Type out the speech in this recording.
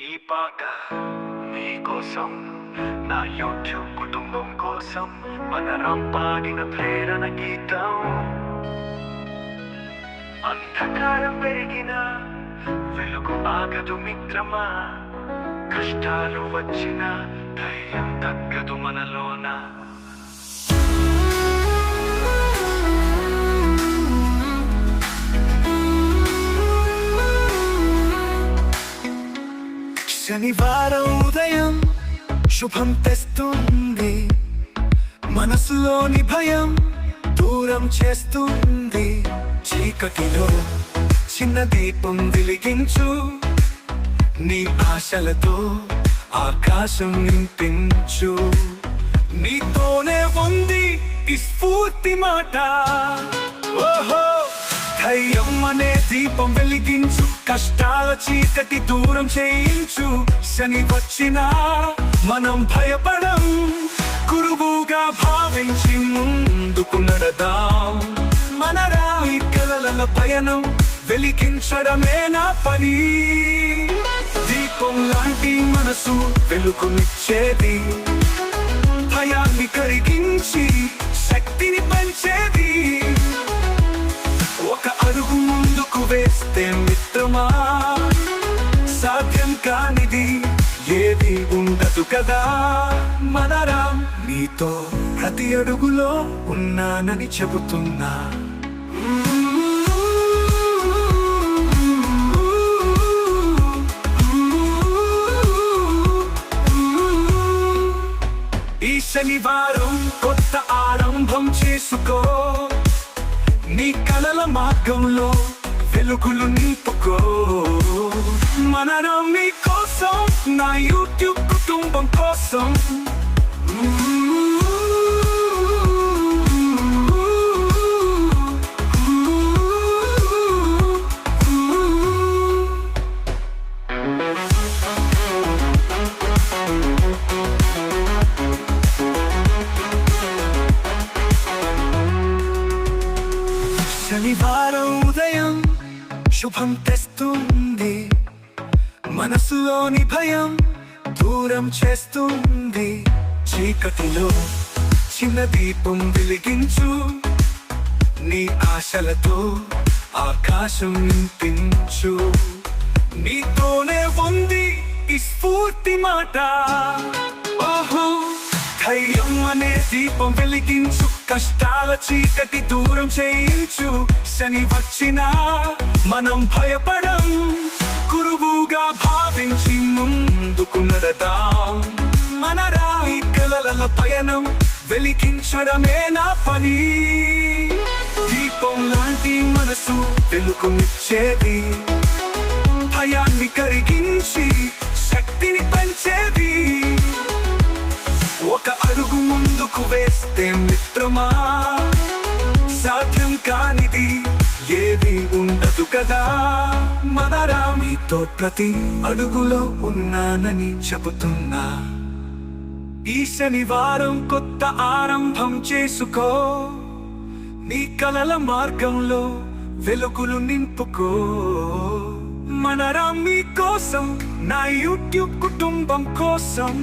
ఈ పాట మీకోసం నా యూట్యూబ్ కుటుంబం కోసం మన పాడిన ప్రేరణ గీతం. అంధకారం పెరిగిన వెలుగు ఆగదు మిత్రమా? కష్టాలు వచ్చిన ధైర్యం తగ్గదు మనలోన? శనివారం ఉదయం శుభం తెస్తుంది. మనసులోని భయం దూరం చేస్తుంది. చీకటిలో చిన్న దీపం వెలిగించు. నీ ఆశలతో ఆకాశం నింపించు. నీతోనే ఉంది ఈ స్ఫూర్తి మాట. ఓహో! ధైర్యం అనే దీపం వెలిగించు. కష్టాల చీకటి దూరం చేయించు. శని వచ్చినా మనం భయపడం. గురువుగా భావించి ముందుకు నడదాం. మన రాయి కలల పయనం వెలిగించడమే నా పని. దీపం లాంటి మనసు వెలుగునిచ్చేది. భయాన్ని కరిగించి శక్తిని పని సాధ్యం కానిది ఏది ఉండదు కదా? మనరాం నీతో ప్రతి అడుగులో ఉన్నానని చెబుతున్నా. ఈ శనివారం కొత్త ఆరంభం చేసుకో. నీ కలల మార్గంలో వెలుగులు నింపుకో. మనరం నీ కోసం నా యూట్యూబ్ కుటుంబం కోసం. శనివారం ఉదయం శుభం తెస్తుంది. మనసులోని భయం దూరం చేస్తుంది. చీకటిలో చిన్న దీపం వెలిగించు. నీ ఆశలతో ఆకాశం నింపించు. నీతోనే ఉంది ఈ స్ఫూర్తి మాట. ఓహో ధైర్యం అనే దీపం వెలిగించు. కష్టాల చీకటి దూరం చేయించు శని వచ్చినా మనం భయపడం గురువుగా భావించి ముందుకు నడదాం. మన రాయి కలల పయనం వెలిగించడమే నా పని. దీపం లాంటి మనసు వెలుగునిచ్చేది. భయాన్ని కరిగించి శక్తిని పెంచేది. ఒక అడుగు ముందుకు వేస్తే తెలుసు కదా మనరా మీతో ప్రతి అడుగులో ఉన్నానని చెబుతున్నా. ఈ శనివారం కొత్త ఆరంభం చేసుకో. నీ కలల మార్గంలో వెలుగులు నింపుకో. మనరా మీ కోసం నా యూట్యూబ్ కుటుంబం కోసం.